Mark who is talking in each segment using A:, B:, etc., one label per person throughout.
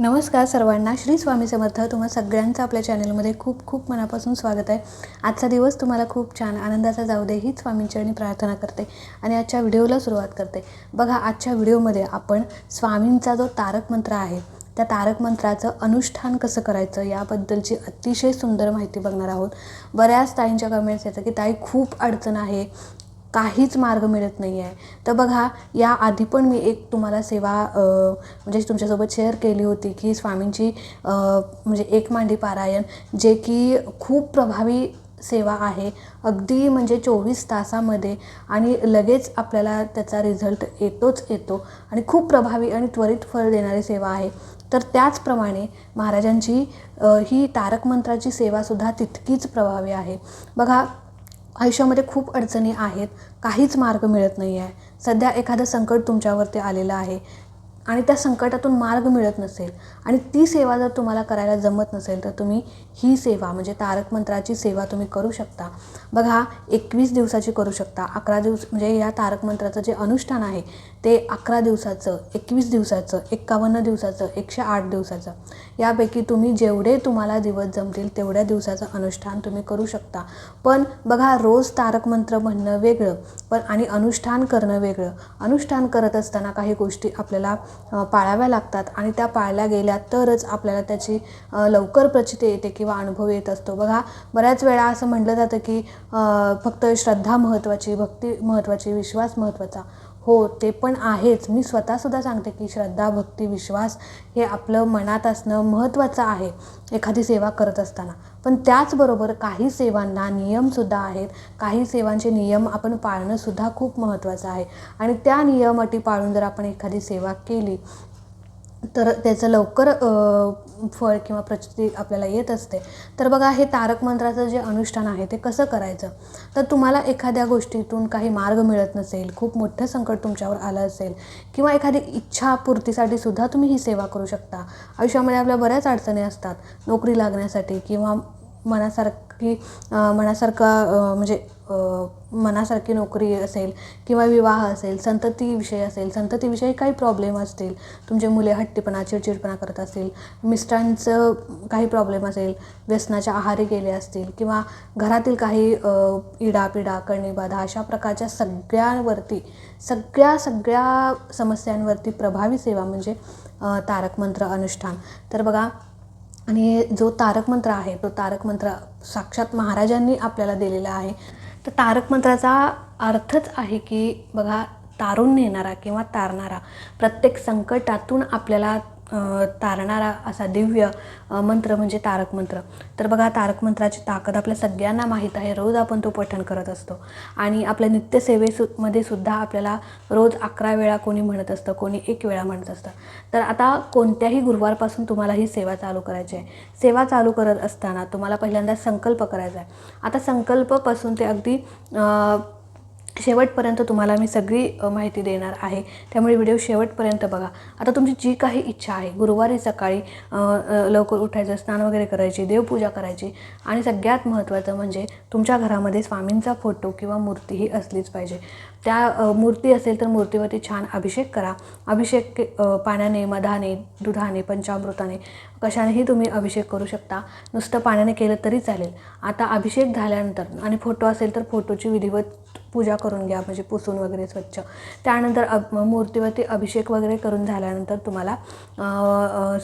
A: नमस्कार सर्वांना. श्री स्वामी समर्थ तुम्हा सगळ्यांचं आपल्या चॅनलमध्ये खूप खूप मनापासून स्वागत आहे. आजचा दिवस तुम्हाला खूप छान आनंदाचा जाऊ दे हीच स्वामींचरणी प्रार्थना करते आणि आजच्या व्हिडिओला सुरुवात करते. बघा आजच्या व्हिडिओमध्ये आपण स्वामींचा जो तारक मंत्र आहे त्या तारक मंत्राचं अनुष्ठान कसं करायचं याबद्दलची अतिशय सुंदर माहिती बघणार आहोत. बऱ्याच ताईंच्या कमेंट्स येतं की ताई खूप अडचण आहे. काहीच मार्ग मिळत नाही आहे तर बघा या आधी पण मी एक तुम्हाला सेवा म्हणजे तुमच्यासोबत शेअर केली होती की स्वामींची म्हणजे एक मांडी पारायण जे की खूप प्रभावी सेवा आहे. अगदी म्हणजे चोवीस तासामध्ये आणि लगेच आपल्याला त्याचा रिझल्ट येतोच येतो आणि खूप प्रभावी आणि त्वरित फळ देणारी सेवा आहे. तर त्याचप्रमाणे महाराजांची ही तारक मंत्राची सेवासुद्धा तितकीच प्रभावी आहे. बघा आयुष्यामध्ये खूप अडचणी आहेत. काहीच मार्ग मिळत नाही आहे सध्या एखादं संकट तुमच्यावरती आलेलं आहे आणि त्या संकटातून मार्ग मिळत नसेल. आणि ती सेवा जर तुम्हाला करायला जमत नसेल तर तुम्ही ही सेवा म्हणजे तारक मंत्राची सेवा तुम्ही करू शकता. बघा एकवीस दिवसाची करू शकता. अकरा दिवस म्हणजे या तारक मंत्राचं जे अनुष्ठान आहे ते अकरा दिवसाचं एकवीस दिवसाचं एक्कावन्न दिवसाचं एकशे आठ दिवसाचं यापैकी तुम्ही जेवढे तुम्हाला दिवस जमतील तेवढ्या दिवसाचं अनुष्ठान तुम्ही करू शकता. पण बघा रोज तारक मंत्र म्हणणं वेगळं पण आणि अनुष्ठान करणं वेगळं. अनुष्ठान करत असताना काही गोष्टी आपल्याला पाळाव्या लागतात आणि त्या पाळल्या गेल्या तरच आपल्याला त्याची लवकर प्रचिती येते किंवा अनुभव येत असतो. बघा बऱ्याच वेळा असं म्हटलं जातं की फक्त श्रद्धा महत्त्वाची भक्ती महत्त्वाची विश्वास महत्त्वाचा. हो ते पण आहेच. मी स्वतःसुद्धा सांगते की श्रद्धा भक्ती विश्वास हे आपलं मनात असणं महत्त्वाचं आहे एखादी सेवा करत असताना. पण त्याचबरोबर काही सेवांना नियमसुद्धा आहेत. काही सेवांचे नियम आपण पाळणंसुद्धा खूप महत्त्वाचं आहे. आणि त्या नियम अटी पाळून जर आपण एखादी सेवा केली तर त्याचं लवकर फळ किंवा प्रचिती आपल्याला येत असते. तर बघा हे तारक मंत्राचं जे अनुष्ठान आहे ते कसं करायचं? तर तुम्हाला एखाद्या गोष्टीतून काही मार्ग मिळत नसेल खूप मोठं संकट तुमच्यावर आलं असेल किंवा एखादी इच्छापूर्तीसाठी सुद्धा तुम्ही ही सेवा करू शकता. आयुष्यामध्ये आपल्या बऱ्याच अडचणी असतात. नोकरी लागण्यासाठी किंवा मनासारखी मनासारखा म्हणजे मनासारखी नोकरी असेल किंवा विवाह असेल संततीविषयी असेल संततीविषयी काही प्रॉब्लेम असतील तुमचे मुले हट्टीपणा चिडचिडपणा करत असतील मिस्टरांचं काही प्रॉब्लेम असेल व्यसनाच्या आहारी गेले असतील किंवा घरातील काही इडापिडा कणीबाधा अशा प्रकारच्या सगळ्यांवरती सगळ्या सगळ्या समस्यांवरती प्रभावी सेवा म्हणजे तारक मंत्र अनुष्ठान. तर बघा आणि जो तारक मंत्र आहे तो तारक मंत्र साक्षात महाराजांनी आपल्याला दिलेला आहे. तर तारक मंत्राचा अर्थच आहे की बघा तारून नेणारा किंवा तारणारा प्रत्येक संकटातून आपल्याला तारणारा असा दिव्य मंत्र म्हणजे तारक मंत्र. तर बघा तारक मंत्राची ताकद आपल्या सगळ्यांना माहीत आहे. रोज आपण तो पठण करत असतो. आणि आपल्या नित्यसेवेसु मध्ये सुद्धा आपल्याला रोज अकरा वेळा कोणी म्हणत असतं कोणी एक वेळा म्हणत असतं. तर आता कोणत्याही गुरुवारपासून तुम्हाला ही सेवा चालू करायची आहे. सेवा चालू करत असताना तुम्हाला पहिल्यांदा संकल्प करायचा आहे. आता संकल्पपासून ते अगदी शेवटपर्यंत तुम्हाला मी सगळी माहिती देणार आहे. त्यामुळे व्हिडिओ शेवटपर्यंत बघा. आता तुमची जी काही इच्छा आहे गुरुवारी सकाळी लवकर उठायचं स्नान वगैरे करायची देवपूजा करायची आणि सगळ्यात महत्त्वाचं म्हणजे तुमच्या घरामध्ये स्वामींचा फोटो किंवा मूर्ती ही असलीच पाहिजे. त्या मूर्ती असेल तर मूर्तीवरती छान अभिषेक करा. अभिषेक के- पाण्याने मधाने दुधाने पंचामृताने कशानेही तुम्ही अभिषेक करू शकता. नुसतं पाण्याने केलं तरी चालेल. आता अभिषेक झाल्यानंतर आणि फोटो असेल तर फोटोची विधिवत पूजा करून घ्या म्हणजे पुसून वगैरे स्वच्छ. त्यानंतर अब मूर्तीवरती अभिषेक वगैरे करून झाल्यानंतर तुम्हाला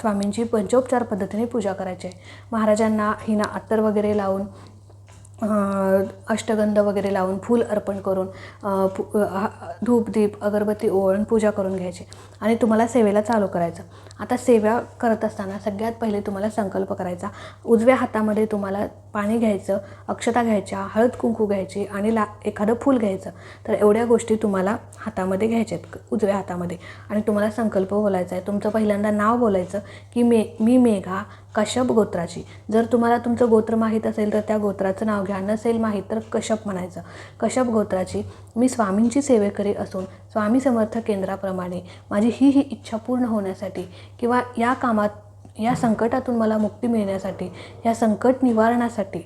A: स्वामींची पंचोपचार पद्धतीने पूजा करायची आहे. महाराजांना हिना अत्तर वगैरे लावून अष्टगंध वगैरे लावून फूल अर्पण करून फु- धूप दीप अगरबत्ती ओवाळून पूजा करून घ्यायची. आणि तुम्हाला सेवेला चालू करायचं. आता सेवा करत असताना सगळ्यात पहिले तुम्हाला संकल्प करायचा. उजव्या हातामध्ये तुम्हाला पाणी घ्यायचं अक्षता घ्यायच्या हळद कुंकू घ्यायची आणि ला एखादं फूल घ्यायचं. तर एवढ्या गोष्टी तुम्हाला हातामध्ये घ्यायच्या आहेत उजव्या हातामध्ये. आणि तुम्हाला संकल्प बोलायचा आहे. तुमचं पहिल्यांदा नाव बोलायचं की मे मी मेघा कश्यप गोत्राची. जर तुम्हाला तुमचं गोत्र माहीत असेल तर त्या गोत्राचं नाव घ्या. नसेल माहीत तर कश्यप म्हणायचं. कश्यप गोत्राची मी स्वामींची सेवेकरी असून स्वामी समर्थ केंद्राप्रमाणे माझी ही ही इच्छा पूर्ण होण्यासाठी किंवा या कामात या संकटातून मला मुक्ती मिळण्यासाठी या संकट निवारणासाठी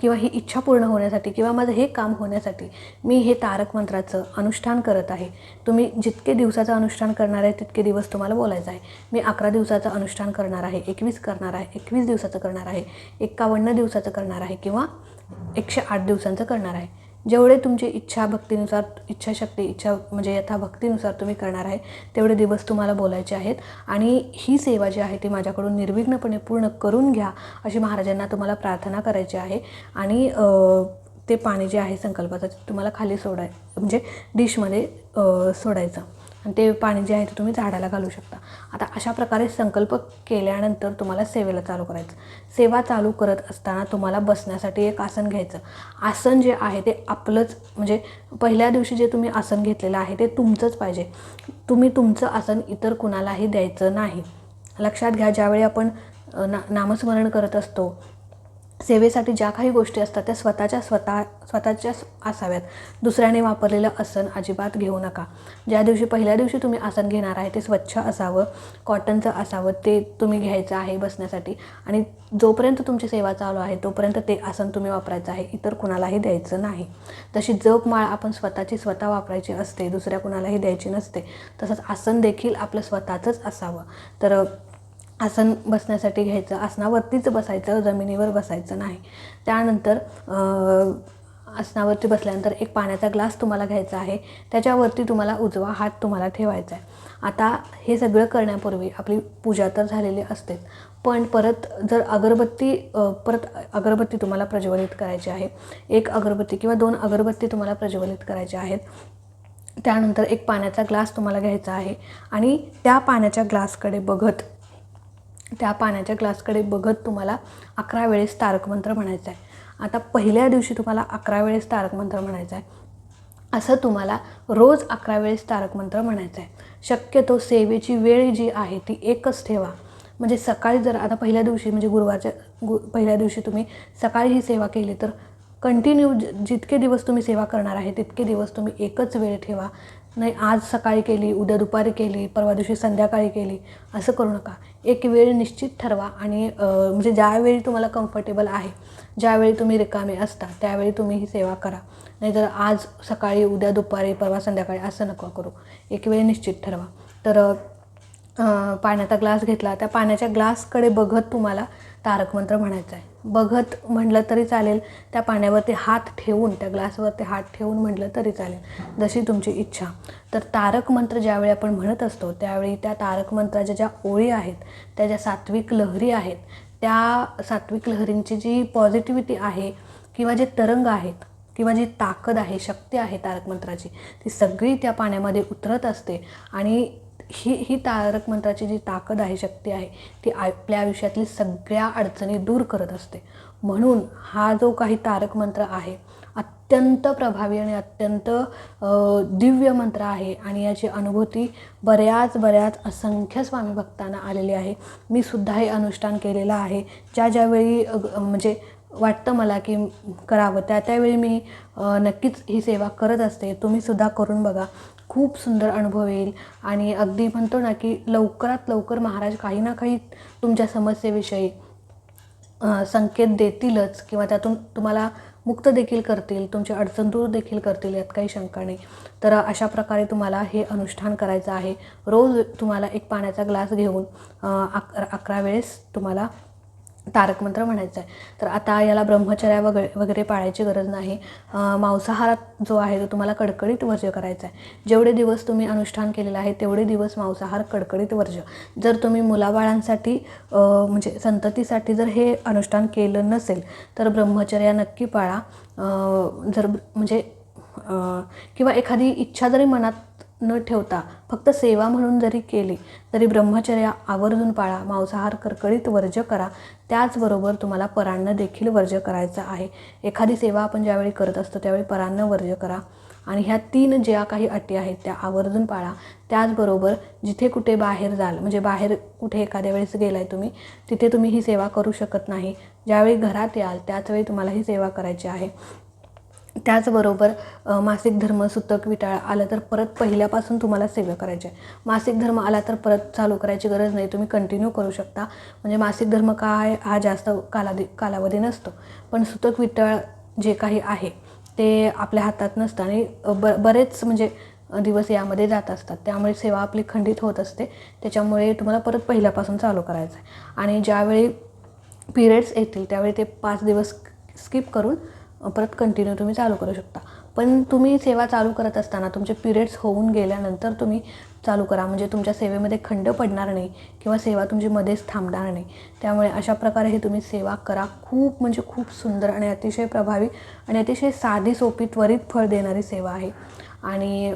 A: किंवा ही इच्छा पूर्ण होण्यासाठी किंवा माझं हे काम होण्यासाठी मी हे तारक मंत्राचं अनुष्ठान करत आहे. तुम्ही जितके दिवसाचं अनुष्ठान करणार आहे तितके दिवस तुम्हाला बोलायचं आहे. मी अकरा दिवसाचं अनुष्ठान करणार आहे एकवीस करणार आहे एकवीस दिवसाचं करणार आहे एकावन्न दिवसाचं करणार आहे किंवा एकशे आठ दिवसांचं करणार आहे. जेवढे तुमची इच्छा भक्तीनुसार इच्छाशक्ती इच्छा म्हणजे यथा भक्तीनुसार तुम्ही करणार आहे तेवढे दिवस तुम्हाला बोलायचे आहेत. आणि ही सेवा जी आहे ती माझ्याकडून निर्विघ्नपणे पूर्ण करून घ्या अशी महाराजांना तुम्हाला प्रार्थना करायची आहे. आणि ते पाणी जे आहे संकल्पाचं तुम्हाला खाली सोडाय म्हणजे डिशमध्ये सोडायचं. आणि ते पाणी जे आहे ते तुम्ही झाडाला घालू शकता. आता अशा प्रकारे संकल्प केल्यानंतर तुम्हाला सेवेला चालू करायचं. सेवा चालू करत असताना तुम्हाला बसण्यासाठी एक आसन घ्यायचं. आसन जे आहे ते आपलंच म्हणजे पहिल्या दिवशी जे तुम्ही आसन घेतलेलं आहे ते तुमचंच पाहिजे. तुम्ही तुमचं आसन इतर कुणालाही द्यायचं नाही. लक्षात घ्या ज्यावेळी आपण ना नामस्मरण करत असतो सेवेसाठी ज्या काही गोष्टी असतात त्या स्वतःच्या स्वतः स्वतःच्याच असाव्यात. दुसऱ्याने वापरलेलं आसन अजिबात घेऊ नका. ज्या दिवशी पहिल्या दिवशी तुम्ही आसन घेणार आहे ते स्वच्छ असावं कॉटनचं असावं ते तुम्ही घ्यायचं आहे बसण्यासाठी. आणि जोपर्यंत तुमची सेवा चालू आहे तोपर्यंत ते आसन तुम्ही वापरायचं आहे. इतर कुणालाही द्यायचं नाही. तशी जपमाळ आपण स्वतःची स्वतः वापरायची असते दुसऱ्या कुणालाही द्यायची नसते तसंच आसन देखील आपलं स्वतःचंच असावं. तर आसन बसण्यासाठी घ्यायचं आसनावरतीच बसायचं जमिनीवर बसायचं नाही. त्यानंतर आसनावरती बसल्यानंतर एक पाण्याचा ग्लास तुम्हाला घ्यायचा आहे. त्याच्यावरती तुम्हाला उजवा हात तुम्हाला ठेवायचा आहे. आता हे सगळं करण्यापूर्वी आपली पूजा तर झालेली असतेच पण परत जर अगरबत्ती परत अगरबत्ती तुम्हाला प्रज्वलित करायची आहे एक अगरबत्ती किंवा दोन अगरबत्ती तुम्हाला प्रज्वलित करायच्या आहेत त्यानंतर एक पाण्याचा ग्लास तुम्हाला घ्यायचा आहे आणि त्या पाण्याच्या ग्लासकडे बघत त्या पाण्याच्या ग्लासकडे बघत तुम्हाला अकरा वेळेस तारक मंत्र म्हणायचा आहे. आता पहिल्या दिवशी तुम्हाला अकरा वेळेस तारक मंत्र म्हणायचं आहे. असं तुम्हाला रोज अकरा वेळेस तारक मंत्र म्हणायचं आहे. शक्यतो सेवेची वेळ जी आहे ती एकच ठेवा. म्हणजे सकाळी जर आता पहिल्या दिवशी म्हणजे गुरुवारच्या गु पहिल्या दिवशी तुम्ही सकाळी ही सेवा केली तर कंटिन्यू जितके दिवस तुम्ही सेवा करणार आहे तितके दिवस तुम्ही एकच वेळ ठेवा. नाही आज सकाळी केली उद्या दुपारी केली परवा दिवशी संध्याकाळी केली असं करू नका. एक वेळ निश्चित ठरवा आणि म्हणजे ज्यावेळी तुम्हाला कम्फर्टेबल आहे ज्यावेळी तुम्ही रिकामे असता त्यावेळी तुम्ही ही सेवा करा. नाहीतर आज सकाळी उद्या दुपारी परवा संध्याकाळी असं नको करू. एक वेळ निश्चित ठरवा. तर पाण्याचा ग्लास घेतला त्या पाण्याच्या ग्लासकडे बघत तुम्हाला तारक मंत्र म्हणायचा आहे बघत म्हटलं तरी चालेल. त्या पाण्यावरती हात ठेवून त्या ग्लासवरती हात ठेवून म्हटलं तरी चालेल. जशी तुमची इच्छा. तर तारक मंत्र ज्यावेळी आपण म्हणत असतो त्यावेळी त्या तारक मंत्राच्या ज्या ओळी आहेत त्या ज्या सात्विक लहरी आहेत त्या सात्विक लहरींची जी पॉझिटिव्हिटी आहे किंवा जे तरंग आहेत किंवा जी ताकद आहे शक्ती आहे तारक मंत्राची ती सगळी त्या पाण्यामध्ये उतरत असते. आणि ही ही तारक मंत्राची जी ताकद आहे शक्ती आहे ती आपल्या आयुष्यातली सगळ्या अडचणी दूर करत असते. म्हणून हा जो काही तारक मंत्र आहे अत्यंत प्रभावी आणि अत्यंत दिव्य मंत्र आहे आणि याची अनुभूती बऱ्याच बऱ्याच असंख्य स्वामी भक्तांना आलेली आहे. मी सुद्धा हे अनुष्ठान केलेलं आहे. ज्या ज्यावेळी म्हणजे वाटतं मला की करावं. त्या त्यावेळी मी नक्कीच ही सेवा करत असते. तुम्हीसुद्धा करून बघा. खूप सुंदर अनुभव येईल. आणि अगदी म्हणतो ना की लवकरात लवकर महाराज काही ना काही तुमच्या समस्येविषयी संकेत देतीलच किंवा त्यातून तुम्हाला मुक्त देखील करतील तुमची अडचण दूर देखील करतील यात काही शंका नाही. तर अशा प्रकारे तुम्हाला हे अनुष्ठान करायचं आहे. रोज तुम्हाला एक पाण्याचा ग्लास घेऊन अक अकरा वेळेस तुम्हाला तारक मंत्र म्हणायचं आहे. तर आता याला ब्रह्मचर्या वगैरे वगैरे पाळायची गरज नाही. मांसाहार जो आहे तो तुम्हाला कडकडीत वर्ज्य करायचा आहे. जेवढे दिवस तुम्ही अनुष्ठान केलेलं आहे तेवढे दिवस मांसाहार कडकडीत वर्ज्य. जर तुम्ही मुलाबाळांसाठी म्हणजे संततीसाठी जर हे अनुष्ठान केलं नसेल तर ब्रह्मचर्या नक्की पाळा. जर म्हणजे किंवा एखादी इच्छा जरी मनात न ठेवता फक्त सेवा म्हणून जरी केली तरी ब्रह्मचर्या आवर्जून पाळा मांसाहार करकडीत वर्ज्य करा. त्याचबरोबर तुम्हाला परान्न देखील वर्ज करायचं आहे. एखादी सेवा आपण ज्यावेळी करत असतो त्यावेळी परान्न वर्ज करा. आणि ह्या तीन ज्या काही अटी आहेत त्या आवर्जून पाळा. त्याचबरोबर जिथे कुठे बाहेर जाल म्हणजे बाहेर कुठे एखाद्या वेळेस गेलाय तुम्ही तिथे तुम्ही ही सेवा करू शकत नाही. ज्यावेळी घरात याल त्याचवेळी तुम्हाला ही सेवा करायची आहे. त्याचबरोबर मासिक धर्म सुतक विटाळ आलं तर परत पहिल्यापासून तुम्हाला सेवा करायची आहे. मासिक धर्म आला तर परत चालू करायची गरज नाही. तुम्ही कंटिन्यू करू शकता. म्हणजे मासिक धर्म काय हा जास्त कालावधी कालावधी नसतो. पण सुतक विटाळ जे काही आहे ते आपल्या हातात नसतं आणि ब बरेच म्हणजे दिवस यामध्ये जात असतात. त्यामुळे सेवा आपली खंडित होत असते. त्याच्यामुळे तुम्हाला परत पहिल्यापासून चालू करायचं आहे. आणि ज्यावेळी पिरियड्स येतील त्यावेळी ते पाच दिवस स्किप करून परत कंटिन्यू तुम्ही चालू करू शकता. पण तुम्ही सेवा चालू करत असताना तुमचे पिरियड्स होऊन गेल्यानंतर तुम्ही चालू करा. म्हणजे तुमच्या सेवेमध्ये खंड पडणार नाही किंवा सेवा तुमची मध्येच थांबणार नाही. त्यामुळे अशा प्रकारे हे तुम्ही सेवा करा. खूप म्हणजे खूप सुंदर आणि अतिशय प्रभावी आणि अतिशय साधी सोपी त्वरित फळ देणारी सेवा आहे. आणि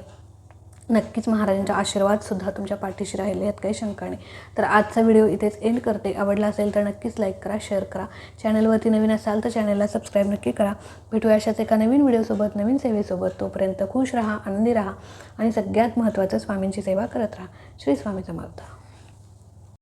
A: नक्कीच महाराजांचा आशीर्वादसुद्धा तुमच्या पाठीशी राहिले आहेत काही शंका नाही. तर आजचा व्हिडिओ इथेच एंड करते. आवडला असेल तर नक्कीच लाईक करा शेअर करा. चॅनलवरती नवीन असाल तर चॅनलला सबस्क्राईब नक्की करा. भेटूया अशाच एका नवीन व्हिडिओसोबत नवीन सेवेसोबत. तोपर्यंत खुश राहा आनंदी राहा आणि सगळ्यात महत्त्वाचं स्वामींची सेवा करत राहा. श्री स्वामी समर्थ.